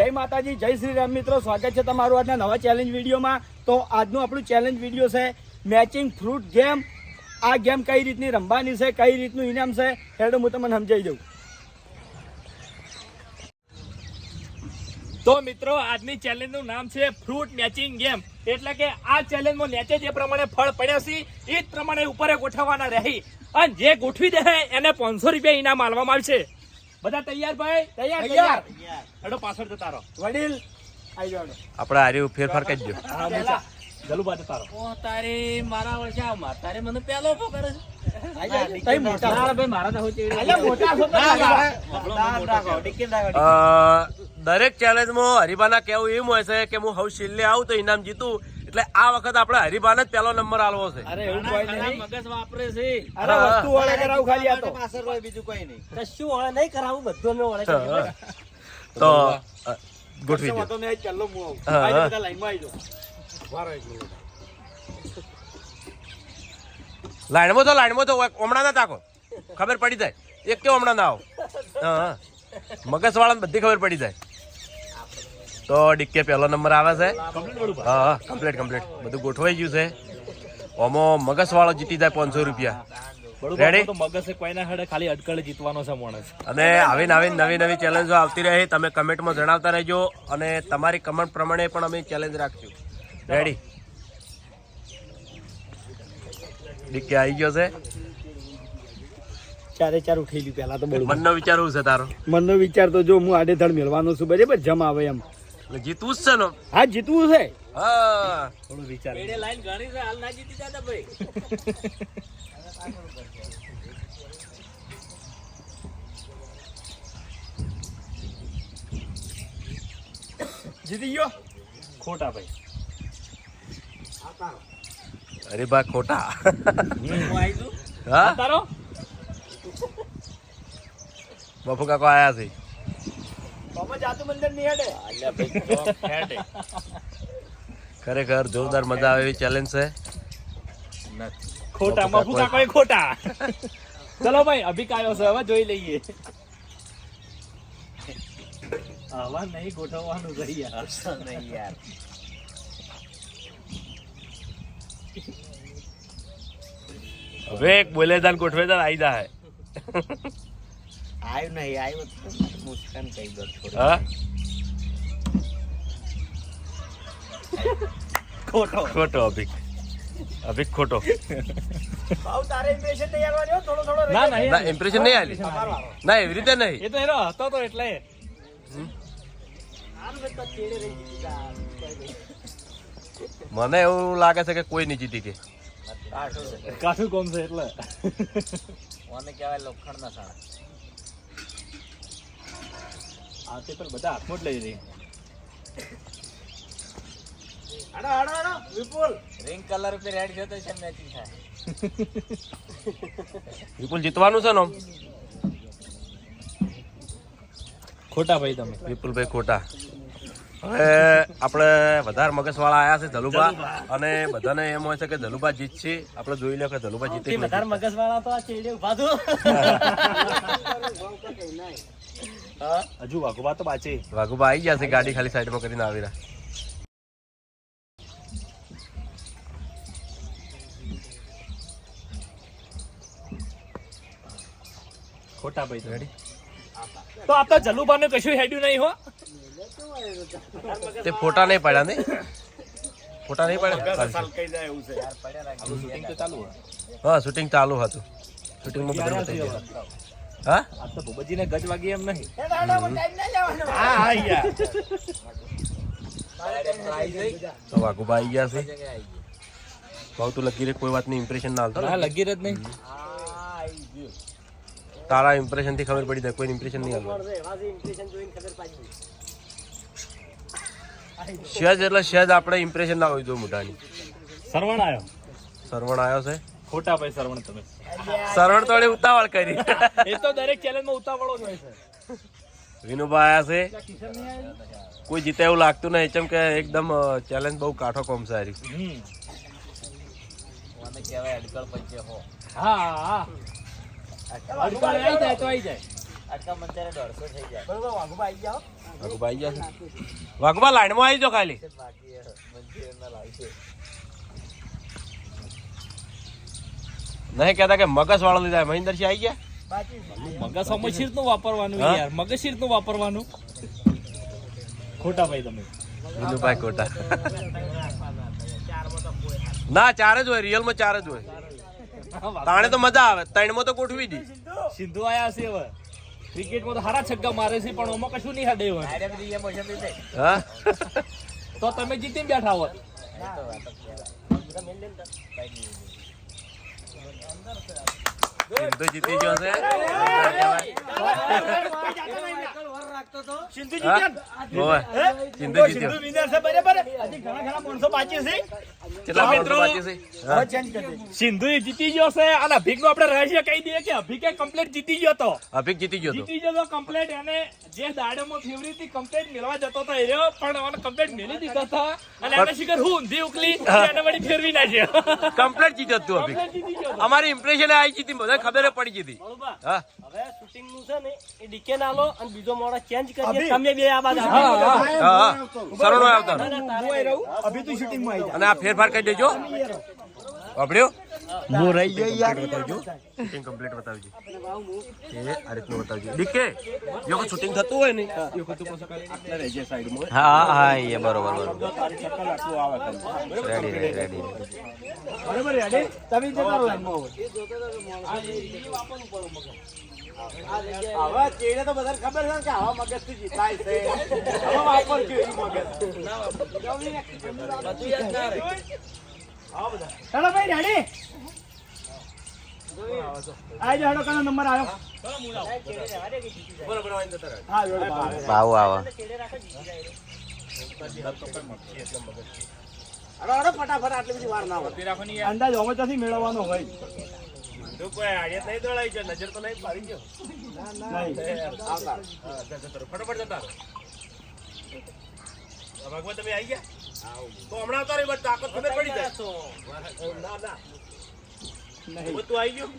જય માતાજી, જય શ્રી રામ મિત્રો. સ્વાગત છે તમારું આજના નવા ચેલેન્જ વિડીયોમાં. તો આજનું આપણું ચેલેન્જ વીડિયો છે મેચિંગ ફ્રૂટ ગેમ આ ગેમ કઈ રીતની રમવાની છે, કઈ રીતનું ઇનામ છે, હેડો હું તમને સમજાવી દઉં. તો મિત્રો, આજની ચેલેન્જનું નામ છે ફ્રૂટ મેચિંગ ગેમ એટલે કે આ ચેલેન્જમાં નીચે જે પ્રમાણે ફળ પડ્યા છે, એ જ પ્રમાણે ઉપર ગોઠવવાના રહી. અને જે ગોઠવી દે એને પાંચસો રૂપિયા ઇનામ આલવામાં આવશે. બધા તૈયાર ભાઈ? તૈયાર તૈયાર. હેડો પાછળ જતા રહો. વડીલ આવી જાવ આપણે આર્યુ ફેરફાર કરી દો. જલુબા જતા રહો. ઓ તારે મારા વર્ષામાં તારે મને પેલો પકડે છે. તઈ મોટા ના, ભાઈ મારા તો હોય અલ્યા, મોટા છો તો અ, દરેક ચેલેન્જમાં હરિભાના કેવું એમ હોય છે કે હું હવે છેલ્લે આવું તો ઇનામ જીતું. એટલે આ વખત આપણે હરિભાને જ પેલો નંબર આલવો છે. અરે એવું કોઈ નહીં. મગજ વાપરે છે. અરે વસ્તુ ઓળે કરાવું ખાલી આ તો. કશું ઓળે નહીં કરાવું બધું અમે ઓળે તો ગોઠવી દો. તો નહીં, ચાલો મુ આવું. હા, આવી લાઈનમાં આવી જાઓ. વારો એક મિનિટ. લાઈનમાં તો લાઈનમાં તો હમણાં ના તાકો ખબર પડી જાય. એક કે હમણાં ના આવો. હા મગજ મગજવાળાને બધી ખબર પડી જાય. તો ડિક્કે પહેલો નંબર આવે છે. હા હા કમ્પ્લીટ કમ્પ્લીટ બધું ગોઠવાઈ ગયું છે. ઓમાં મગજવાળો જીતી જાય પાંચસો રૂપિયા. મગજ કોઈના હડે ખાલી અટકળે જીતવાનો છે માણસ. અને આવી નવી નવી નવી ચેલેન્જો આવતી રહે. તમે કમેન્ટમાં જણાવતા રહેજો અને તમારી કમેન્ટ પ્રમાણે પણ અમે ચેલેન્જ રાખશું. રેડી ડીકે આવી ગયો છે. ચારે ચાર ઉઠી ગયું પહેલા તો મનનો વિચાર શું છે તારો? મનનો વિચાર તો જો હું આડેધડ મેળવાનો છું બરાબર? જમ આવે એમ. એટલે જીતવું જ છે ને. હા જીતવું છે. હા. થોડું વિચાર. પેડે લાઈન ઘણી છે હાલ ના જીતી જાતા ભાઈ. જીતી ગયો? ખોટા ભાઈ. અરે બા ખોટા. હું આવી છું? હા? તારો? બફુ કાકો આયા છે. ખરેખર જોરદાર મજા આવે એવી ચેલેન્જ છે. ખોટા બાપુ કોઈ ખોટા. ચલો ભાઈ અભિકાયો છે હવે જોઈ લઈએ. આવા નહીં ગોઠવવાનું છે યાર. નહીં યાર. હવે એક બોલેદાન ગોઠવે આવી જાય આવ્યું નહીં આવ્યું તો મુસ્કાન કહી દો હા? ખોટો. ખોટો અભિક. અભિક ખોટો. ભાવ તારે ઇમ્પ્રેશન તૈયાર કર્યો થોડો થોડો ના ના ના ઇમ્પ્રેશન નહીં આલી. ના એવી રીતે નહીં. એ તો એનો હતો તો એટલે. મને એવું લાગે છે કે કોઈ નહીં જીતી કે. કાઠું કોમ છે એટલે. મને કહેવાય લોખંડના સાણા. આ તે પણ બધા હાથમાં જ લઈ રહી. હાડો હાડો હાડો વિપુલ. રિંગ કલર ઉપર રેડ થયો છે મેચિંગ થાય. વિપુલ જીતવાનું છે ને? ખોટા ભાઈ તમે. વિપુલભાઈ ખોટા. હવે આપણે વધારે મગજવાળા આવ્યા છે ધલુભા અને બધાને એમ હોય છે કે ધલુભા જીતશે. આપણે જોઈ લો કે ધલુભા જીતે વધારે મગજવાળા તો આ ચેડે ઊભા હજુ વાઘુબા તો બાચે. વાઘુબા આવી ગયા છે ગાડી ખાલી સાઈડમાં કરીને આવી રહ્યા. ખોટા ભાઈ તો તો આપતા જલુબાને કશું હેડ્યું નહીં હો. તે ફોટા નહીં પડ્યા ને? ફોટા નહીં પડ્યા? કઈ જાય એવું છે. શૂટિંગ તો ચાલુ હા શૂટિંગ ચાલુ હતું. શૂટિંગમાં બધું હા? આ તો ભૂપતજીને ગજ વાગી એમ નહીં. તો વાઘુબા આવી ગયા છે. ભાવ તું લગી રે કોઈ વાતની ઇમ્પ્રેશન ના હાલતો. લગી જ નહીં. તારા ઇમ્પ્રેશનથી ખબર પડી જાય કોઈ ઇમ્પ્રેશન નહીં હાલતું. સહેજ એટલે સહેજ આપણે ઇમ્પ્રેશન ના હોય જો મોટાની સરવણ આવ્યો સરવણ આવ્યો છે? ખોટા ભાઈ સરવણ તમે. સરવણ તો ઉતાવળ કરી. એ તો દરેક ચેલેન્જમાં ઉતાવળો જ હોય છે. વિનુભાઈ આવ્યા છે. કોઈ જીતે એવું લાગતું નહીં કેમ કે એકદમ ચેલેન્જ બહુ કાઠો કોમ સારી હા. હા અડકાળ આવી જાય તો આવી જાય આટલા મંતરે દોઢસો થઈ જાય બરોબર વાઘુબા આવી જાઓ વાઘુબા આવી ગયા છે વાઘુબા લાઈનમાં આવી જાઓ ખાલી બાકી મંચુરિયન લાવશે નહીં કહેતા કે મગજ વાળો લીધા મહિન્દરસિંહ આવી ગયા? મગજ સમશીરનું વાપરવાનું યાર મગજશીરનું વાપરવાનું. ખોટા ભાઈ તમે. વિનુભાઈ કોટા ના ચાર જ હોય રિયલમાં ચાર જ હોય. તાણે તો મજા આવે ત્રણમાં તો ગોઠવી દી. સિંધુ આયા છે હવે. ક્રિકેટમાં તો હારા છગ્ગા મારે છે પણ ઓમાં કશું નહીં હાડે હવે. આઈડિયા બધી એમ મોશન થઈ હા? તો તમે જીતી બેઠા હોત. સિંધુ જીતી ગયો છે સિંધુ હા? જીત્યા ઓવે. હે? સિંધુ તો જીત્યો. સિંધુ winner છે બરાબર હજી ઘણા ઘણા માણસો બાકી છે કેટલા મિત્રો મિત્રો. બાકી છે હવે હા. change કરી દે. સિંધુ જીતી ગયો છે અને અભિક આપણે રહસ્ય કહી દઈએ કે અભિકે કમ્પ્લીટ જીતી ગયો તો અભિક જીતી ગયો જીતી ગયો કમ્પ્લીટ એને જે દાડોમાં ફેવરી હતી કમ્પ્લીટ મેળવા જતો હતો એ રહ્યો પણ મને કમ્પ્લીટ મેળી દીધો હતો અને એને શિખર હું ઊંધી ઉકલી એને વળી ફેરવી નાખ્યો કમ્પ્લીટ જીત્યો તું અભિક કમ્પ્લીટ જીતી ગયો તો. અમારી ઇમ્પ્રેશન આવી જીતી બધા ખબર પડી ગઈ હતી હવે શૂટિંગનું છે ને એ ડીકે ના લો અને બીજો મોડો ચેન્જ કરીએ તમે બે આ બાજુ હા, હા. સરળ આવતા હું. અહીં રહું, અભી તું shooting માં આવી જા. અને આ ફેરફાર કરી દેજો. વાપર્યો? હું રહી ગયો યાર. શૂટિંગ કમ્પ્લીટ બતાવજો. એ આ રીતનું બતાવજો. ડીકે જો કોઈ શૂટિંગ થતું હોય ને એ વખત પાછું આટલા રહી જાય સાઈડમાં. હા હા એ બરોબર બરોબર. રેડી રેડી રેડી બરાબર, ready? તમે જતા રહો line માં હવે. હવે ચેડે તો બધાને ખબર છે ને કે આવા મગજથી જીતાય છે. હવે વાપર. કેવી મગજ. ચાલો ભાઈ, રેડી આજે હેડો, કનો નંબર આવ્યો? હા, જોડે બાર. ભાવ આવે ફટાફટ આટલી બધી વાર ના હોય. અંદાજ હવે ત્યાંથી મેળવવાનો હોય નહીં. ફટાફટ જતા. ભગવાન તમે આવી ગયા તો હમણાં તારી બધી તાકાત ખબર પડી જાય. ના ના. હવે આવી ગયો?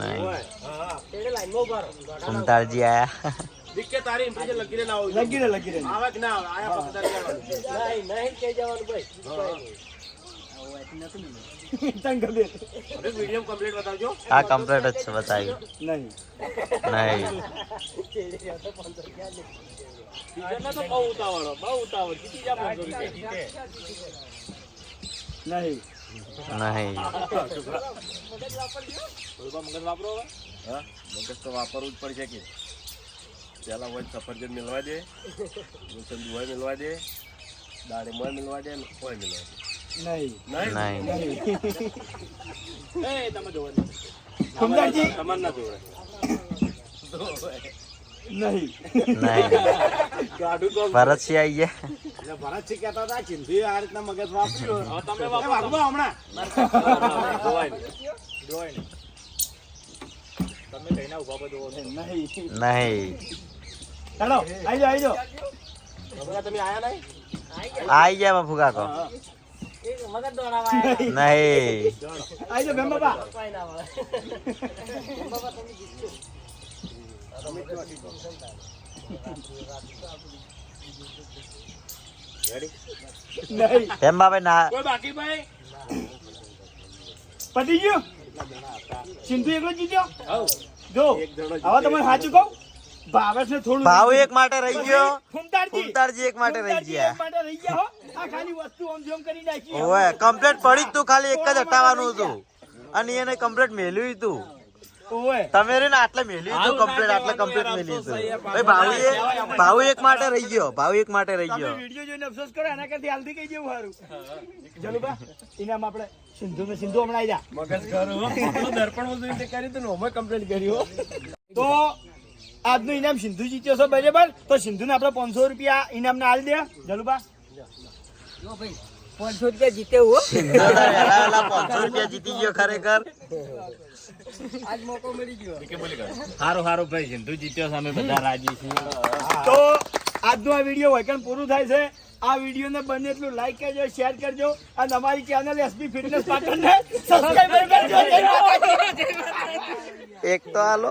નહીં. હા કુંતાળજી આયા. તારી ઇમ્પ્રેશન લગીને ના આવજો લગી રહે, આવે કે ના આવે. આયા પછી નહીં નહીં કહી જવાનું ભાઈ. આ કમ્પ્લીટ જ છે બતાવ્યું નહીં. નહીં. બીજાના તો બહુ ઉતાવળ બહુ ઉતાવળ. જીતી જા. નહીં. નહીં. મગજ વાપરો હવે. હા મગજ તો વાપરવું જ પડશે કે. પેલા હોય સફરજન મિલવા દે મોસંબી હોય મિલવા દે દાડમ મોય મિલવા દે હોય મેળવા દે. નહીં. નહીં? નહીં. એ તમે જોવો તમારે ના જોડે નહીં. નહીં. ભરતસિંહ આવી ગયા ભરતસિંહ કહેતા હતા ચિંધી આ રીતના મગજ વાપર્યું. તમે વાપરો. હમણાં જોવાય નહીં. નહીં. તમે. કઈના ઊભા પર નહીં. નહીં ચાલો આઈ જાઓ આઈ જાઓ. તમે આયા નહીં? આવી ગયા બાપુ કાકો. નહીં. આઈ જાઓ બેન બાપા ના વળે નહીં એમ બાબે ના કોઈ બાકી ભાઈ? પતી ગયું? સિંધુ એકલો જીત્યો? જો હવે તમારે સાચું કહું? થોડું ભાવ એક માટે રહી ગયો. ફૂમતાડજી. એક માટે રહી ગયા. એક માટે રહી ગયા હો. આ ખાલી વસ્તુ આમ જેમ કરી નાખી. ઓવે કમ્પ્લીટ પડી જ તું ખાલી એક જ હટાવવાનું હતું. અને એને કમ્પ્લીટ મેલ્યું તું. ઓવે તમે રે ને આટલે મેલી તો કમ્પ્લીટ આટલે કમ્પ્લીટ મેલી તું ભાઈ ભાવ ભાવ એક માટે રહી ગયો ભાવ એક માટે રહી ગયો. વિડિયો જોઈને અફસોસ કરો એના કરતી હાલથી કઈ જેવું સારું ચલો બા ઇનામ આપણે સિંધુ ને સિંધુ હમણાં આઈ જા. મગજ કરો દર્પણ બધું રીતે કરી તો અમે કમ્પ્લીટ કર્યો તો આજનું ઇનામ સિંધુ જીત્યો છે બરાબર? તો સિંધુને આપણે પાંચસો રૂપિયા ઇનામને આલી દે જલુબા. પાંચસો રૂપિયા જીતે સિંધુ તો પાંચસો રૂપિયા જીતી ગયો ખરેખર. આજ મોકો મળી ગયો. સારું સારું ભાઈ સિંધુ જીત્યો છે અમે બધા રાજી છીએ તો આજનો આ વીડિયો વૈકણ પૂરું થાય છે? આ વિડીયોને બને એટલું લાઈક કરજો શેર કરજો અને અમારી ચેનલ એસપી ફિટનેસ પાટણને સબસ્ક્રાઇબ કરજો એક તો હાલો.